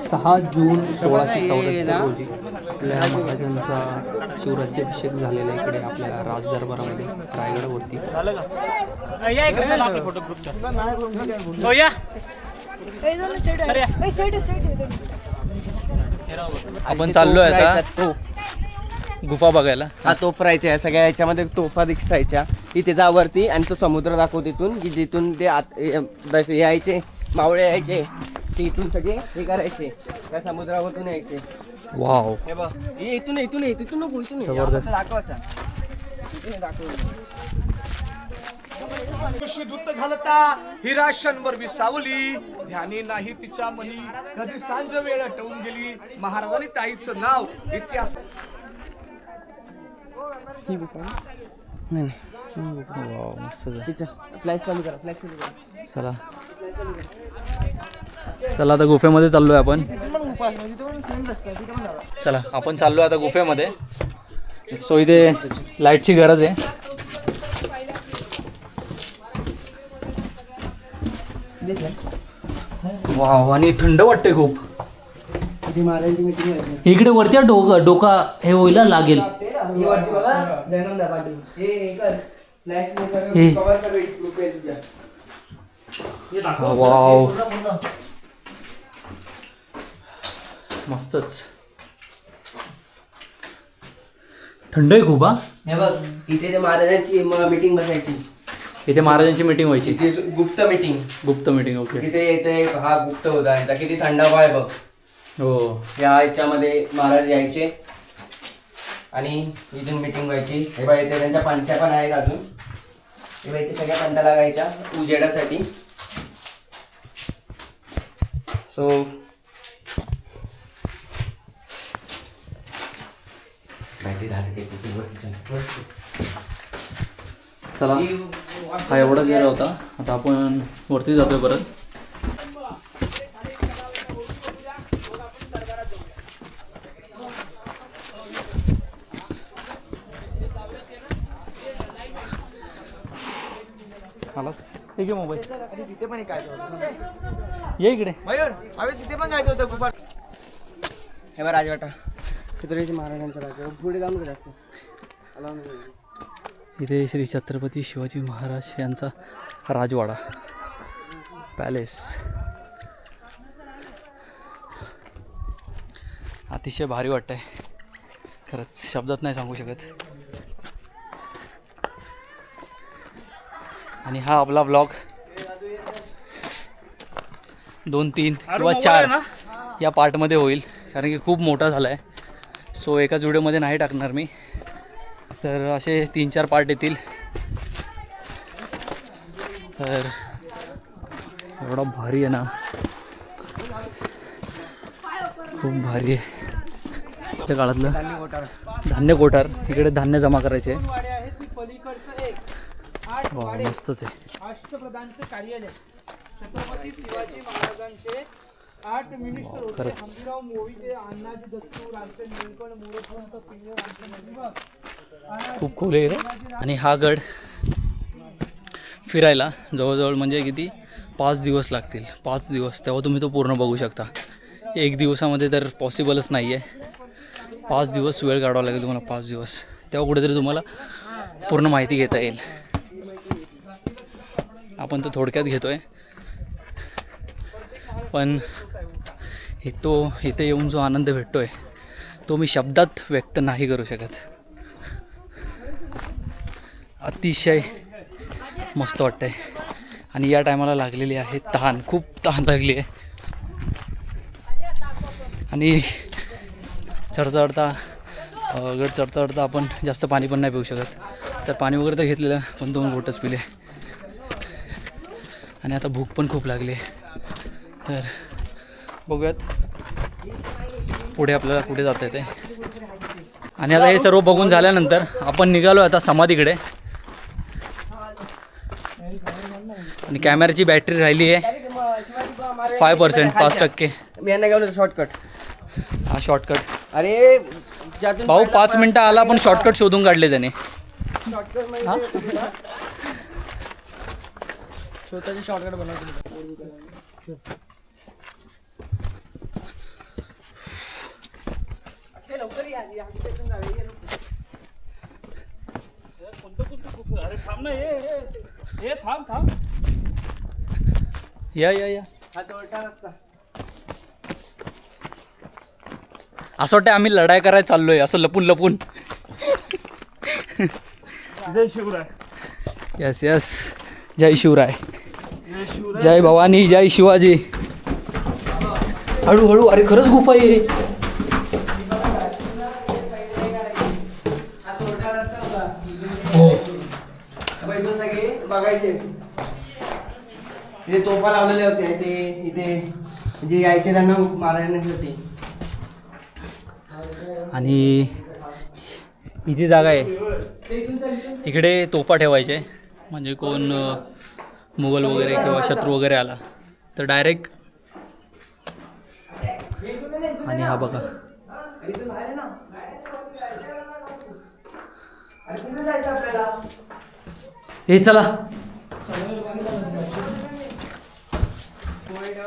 सहा जून सोळाशे चौऱ्याहत्तर रोजी आपल्या महाराजांचा शिवराज्याभिषेक झालेला इकडे आपल्या राजदरबारामध्ये रायगडावरती. हो आपण चाललोय आता. गुफा बघायला. हा तोफ राहायच्या या सगळ्या याच्यामध्ये तोफा दिसायच्या. इथे जा वरती आणि तो समुद्र दाखव तिथून की जिथून ते आत यायचे मावळे यायचे. ते इथून सगळे हे करायचे. त्या समुद्रावरतून यायचे. वाव. हे बघ. हे इथून ये, इथून ये, तिथून नको इथून. जबरदस्त. दाखव असा इथून दाखव. दूत घालता हिरा शंभर सावली ध्यानी नाही तिच्या मनी. कधी सांज वेळ टवून गेली. महाराजांनी ताईचं नाव इतिहास. नाही वाव मस्त. झालं. तिचं फ्लॅश चालू करा फ्लॅश चालू करा. चला. चला आता गुफेमध्ये चाललोय आपण. चला आपण चाललोय आता गुफेमध्ये. सो इथे लाईटची गरज आहे. वाव आणि थंड वाटते खूप. इकडे वरती डोका डोका हे व्हायला लागेल. ही वाटते बघा, जयनंद आहे पाटील. हे हे कर. Flash ने सगळं हे. cover कर, wait, group आहे तुझ्या. वाव मस्तच. थंड आहे खूप हा? हे बघ इथे ते महाराजांची मीटिंग बसायची. इथे महाराजांची मीटिंग व्हायची. इथे गुप्त मीटिंग गुप्त मीटिंग ओके तिथे येते हा गुप्त होता. यांचा किती थंड हवा आहे बघ. हो. या याच्यामध्ये महाराज यायचे. आणि इथून मीटिंग व्हायची. हे बघ इथे त्यांच्या पंथ्या पण आहेत अजून. हे बघ इथे सगळ्या पंथ्या लागायच्या. उजेडासाठी. सो चला हा एवढाच एरिया होता. आता आपण वरती जातोय परत. आलास? ठीक आहे मोबाईल. तिथे पण काय ये इकडे. मयूर अरे तिथे पण जायचं होतं खूप. हे बघ राजवाटा. छत्रपती महाराजांचा राजा. पुढे जाऊन जास्त. इथे श्री छत्रपती शिवाजी महाराज यांचा राजवाडा पॅलेस. अतिशय भारी वाटतंय. खरंच शब्दात नाही सांगू शकत. आणि हा आपला ब्लॉग दोन तीन किंवा चार या पार्टमध्ये होईल. कारण की खूप मोठा झाला आहे सो एकाच व्हिडिओमध्ये नाही टाकणार मी. तर असे तीन चार पार्ट येतील. तर एवढा भारी आहे ना. खूप भारी आहे. त्या काळातलं धान्य कोठार. इकडे धान्य जमा करायचे. वा मस्तच आहे. आठ मिनिस्टर होते. हंबीराव मोहिते अण्णाजी दत्तू मोरपंत खूप खोल आहे आणि हा गड फिरायला जवळजवळ म्हणजे किती? पाच दिवस लागतील. पाच दिवस. तेव्हा तुम्ही तो पूर्ण बघू शकता. एक दिवसामध्ये तर पॉसिबलच नाही आहे पाच दिवस वेळ काढावा लागेल तुम्हाला पाच दिवस. तेव्हा कुठेतरी तुम्हाला पूर्ण माहिती घेता येईल. आपण तो थोडक्यात घेतो आहे पण हे तो इथे येऊन जो आनंद भेटतो आहे तो मी शब्दात व्यक्त नाही करू शकत. अतिशय मस्त वाटतं आहे आणि या टायमाला लागलेली आहे तहान खूप तहान लागली आहे. आणि चढता चढता गड चढता चढता आपण जास्त पाणी पण नाही पिऊ शकत. तर पाणी वगैरे तर घेतलेलं पण दोन घोटच पिले. आणि आता भूक पण खूप लागली आहे. तर बघूयात. पुढे आपल्याला कुठे जाता येते. आणि आता हे सर्व बघून झाल्यानंतर आपण निघालो आता समाधीकडे. आणि कॅमेऱ्याची बॅटरी राहिली आहे. फाय पर्सेंट पाच टक्के. शॉर्टकट हा शॉर्टकट अरे भाऊ पाच मिनटं आला पण शॉर्टकट शोधून काढले त्याने. म्हणजे स्वतःचे शॉर्टकट बनवतो. अरे थांब ना हे हे हे थांब थांब या या या. हा चोरटा रस्ता असं वाटतं आम्ही लढाई करायला चाललोय असं लपून लपून. जय शिवराय. यस यस जय शिवराय. जय भवानी जय शिवाजी. हळूहळू अरे खरंच गुफा आहे इथे तोफा लावलेले होते इथे इथे जे यायचे त्यांना मारण्यासाठी आणि ही जी जागा आहे. इकडे तोफा ठेवायचे म्हणजे कोण मुघल वगैरे किंवा शत्रू वगैरे आला तर डायरेक्ट आणि हा बघा. हे चला.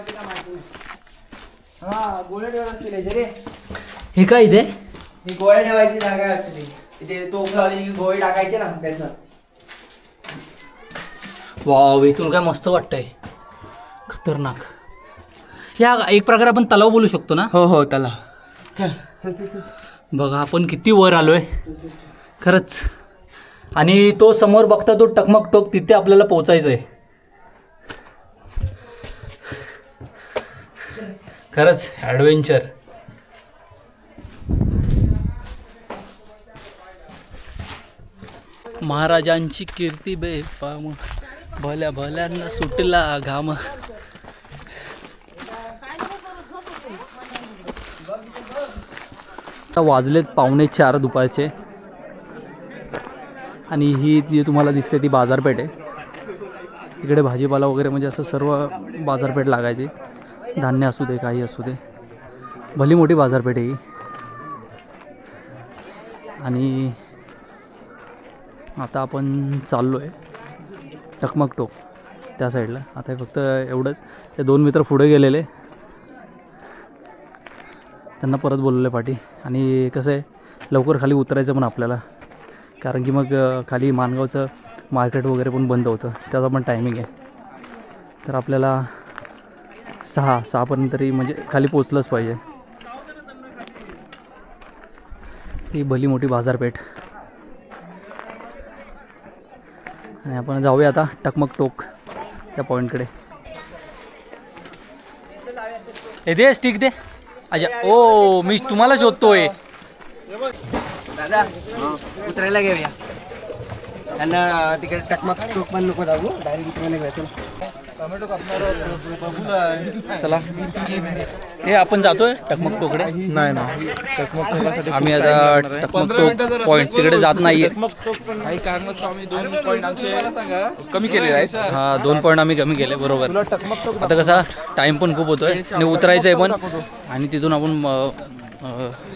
ठेवायचे का माहिती नाही. हा गोळे ठेवत असतील याचे रे. हे काय इथे? ही गोळे ठेवायची जागा आहे actually. इथे तोफ लावली की गोळे टाकायचे ना त्याचं. वाव इथून काय मस्त वाटतंय. खतरनाक. या एक प्रकारे आपण तलाव बोलू शकतो ना? हो हो त्याला चल चल चल चल. बघा आपण किती वर आलोय. खरंच. आणि तो समोर बघता तो टकमक टोक तिथे आपल्याला पोचायचं आहे खरंच ॲडव्हेंचर महाराजांची कीर्ती बेफाम भल्या भल्यांना सुटला घाम. वाजलेत पावणे चार दुपारचे. आणि ही जी तुम्हाला दिसते ती बाजारपेठ आहे. इकडे भाजीपाला वगैरे म्हणजे असं सर्व बाजारपेठ लागायची. धान्य असू दे काही असू दे. भली मोठी बाजारपेठ आहे ही. आणि आता आपण चाललो आहे टकमक टोक त्या साईडला आता हे फक्त एवढंच. ते दोन मित्र पुढे गेलेले. त्यांना परत बोलवलं पाठी. आणि कसं आहे लवकर खाली उतरायचं पण आपल्याला. कारण की मग खाली मानगावचं मार्केट वगैरे पण बंद होतं. त्याचा पण टायमिंग आहे. तर आपल्याला सहा सहापर्यंत तरी म्हणजे खाली पोचलंच पाहिजे. ही भली मोठी बाजारपेठ. आणि आपण जाऊया आता टकमक टोक त्या पॉईंटकडे हे दे स्टिक दे. अच्छा ओ मी तुम्हाला शोधतोय. दादा उतरायला घेऊया त्यांना तिकडे टकमक टोक पण नको जाऊ डायरेक्ट उतरायला घेऊया चल चला. हे आपण जातोय टकमक टोकडे? नाही ना टकमक आम्ही आता टकमक टोक पॉईंट तिकडे जात नाहीये. काही कारणास्तव आम्ही दोन पॉईंट आमचे कमी आहेत. हा दोन पॉईंट आम्ही कमी केले बरोबर. आता कसा टाइम पण खूप होतोय. आणि उतरायचं आहे पण. आणि तिथून आपण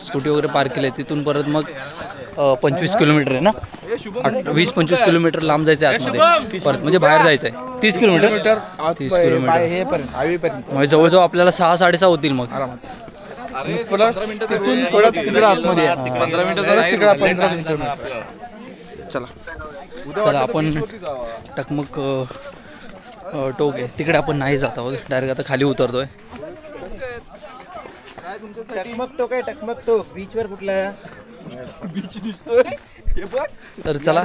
स्कूटी वगैरे पार्क केले तिथून परत मग पंचवीस किलोमीटर आहे ना? वीस पंचवीस किलोमीटर लांब जायचं आहे आतमध्ये. परत म्हणजे बाहेर जायचं आहे तीस किलोमीटर? तीस किलोमीटर. म्हणजे जवळजवळ आपल्याला सहा साडेसहा होतील मग. प्लस तिथून थोडं तिकडं आतमध्ये पंधरा मिनिटं तिकडं पंधरा मिनिटं चला चला आपण टकमक टोक आहे. तिकडे आपण नाही जात आहोत. डायरेक्ट आता खाली उतरतोय. टकमक टोक आहे टकमक टोक. बीचवर कुठला? बीच दिसतोय. हे बघ. तर चला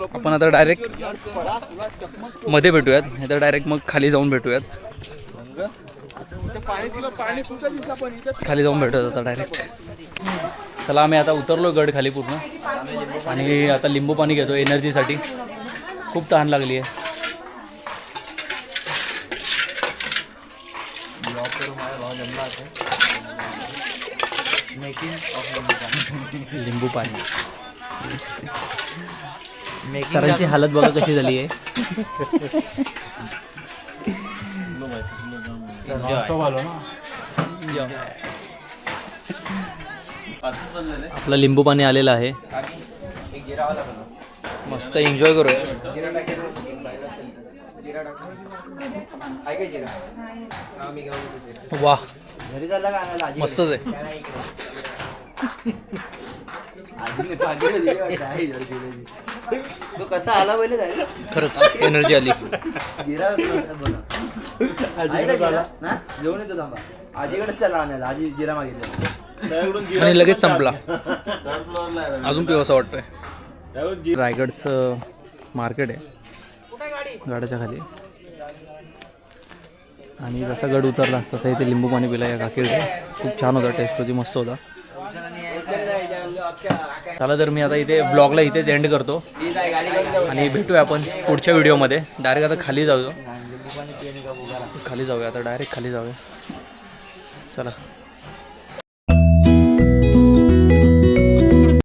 आपण आता डायरेक्टमध्ये भेटूयात. नाही तर डायरेक्ट मग खाली जाऊन भेटूयात. खाली जाऊन भेटूयात आता डायरेक्ट चला आम्ही आता उतरलो गड खाली पूर्ण. आणि आता लिंबू पाणी घेतो एनर्जीसाठी. खूप तहान लागली आहे लिंबू पाणी. सरांची हालत बघा कशी झाली आहे. आपलं लिंबू पाणी आलेलं आहे. एक जिरावाला बनव मस्त एन्जॉय करूया. जिरा टाकेल. जिरा टाकून. आहे का जिरा. हा मी घेऊन येतो. जिरा वा घरी चालला का आणायला? आजी मस्तच आहे. इकडे. तो कसा आला पहिले जायला? खरंच एनर्जी आली. घेऊन येतो थांबा. चला आणायला आजी जिरा मागितलं. आणि लगेच संपला. अजून पिवसा वाटतोय. रायगडचं मार्केट आहे. गाड्याच्या खाली. आणि जसा गड उतरला तसा इथे लिंबू पाणी पिला या काकीडे खूप छान होता टेस्ट होती मस्त होता. चला तर मी आता इथे ब्लॉगला इथेच एंड करतो. आणि भेटूया आपण पुढच्या व्हिडिओमध्ये डायरेक्ट आता खाली जाऊया. खाली जाऊया आता डायरेक्ट खाली जाऊया. चला.